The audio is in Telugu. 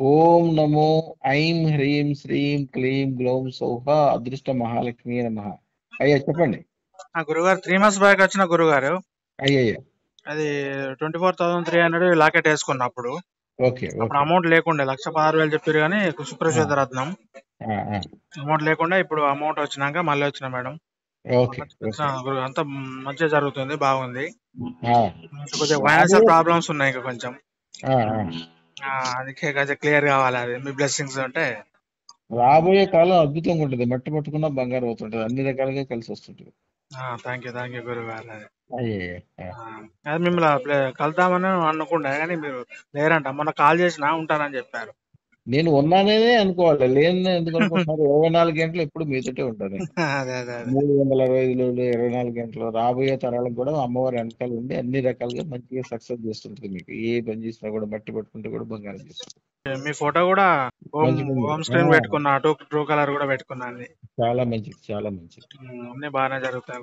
ఓం నమో ఐం హ్రీం శ్రీం క్లీం గ్లౌం సౌహ అదృష్ట మహాలక్ష్మి నమ. అయ్యా చెప్పండి. ఆ గురుగారు త్రీ మంత్స్ బ్యాక్ వచ్చిన గురుగారు. అయ్యయ్యా. అది twenty four thousand three hundred locket వేసుకున్నప్పుడు ఓకే అమౌంట్ లేకుండే లక్ష పదహారు వేలు చెప్పారు కానీ శుక్రశ్వేత రత్నం. అమౌంట్ లేకుండా ఇప్పుడు అమౌంట్ వచ్చినాక మళ్ళీ వచ్చిన మేడం. అంత మంచిగా జరుగుతుంది బాగుంది. కొద్దిగా ఫైనాన్షియల్ ప్రాబ్లమ్స్ ఉన్నాయి ఇంకా కొంచెం. అందుకే కొంచెం క్లియర్ కావాలి అది. మీ బ్లెస్సింగ్స్ ఉంటే. రాబోయే కాలం అద్భుతంగా ఉంటుంది. మట్టి పట్టుకున్న బంగారం అవుతుంటది. అన్ని రకాలుగా కలిసి వస్తుంటది. థ్యాంక్ యూ థ్యాంక్ యూ ఆ. ఆ, అది మిమ్మల్ని కలుద్దామని అనుకుంటా కానీ మీరు లేరంట. మొన్న కాల్ చేసినా ఉంటానని చెప్పారు. నేను ఉన్నాననే అనుకోవాలి. లేని ఎందుకు అనుకుంటున్నారు? ఇరవై నాలుగు గంటలు ఎప్పుడు మీతోటే ఉంటాను మూడు వందల అరవై ఐదు రోజులు ఇరవై నాలుగు గంటలు రాబోయే తరాలకు కూడా అమ్మవారి వెనకాల ఉండి అన్ని రకాలుగా మంచిగా సక్సెస్ చేస్తుంటది మీకు. ఏ పని చేసినా కూడా మట్టి పట్టుకుంటే కూడా బంగారం చేస్తుంది. మీ ఫోటో కూడా హోమ్ స్క్రీన్. పెట్టుకున్నా టూ ట్రూ కలర్ కూడా పెట్టుకున్నా అన్ని. చాలా మంచిది చాలా మంచిది. అన్ని బాగానే జరుగుతాయి.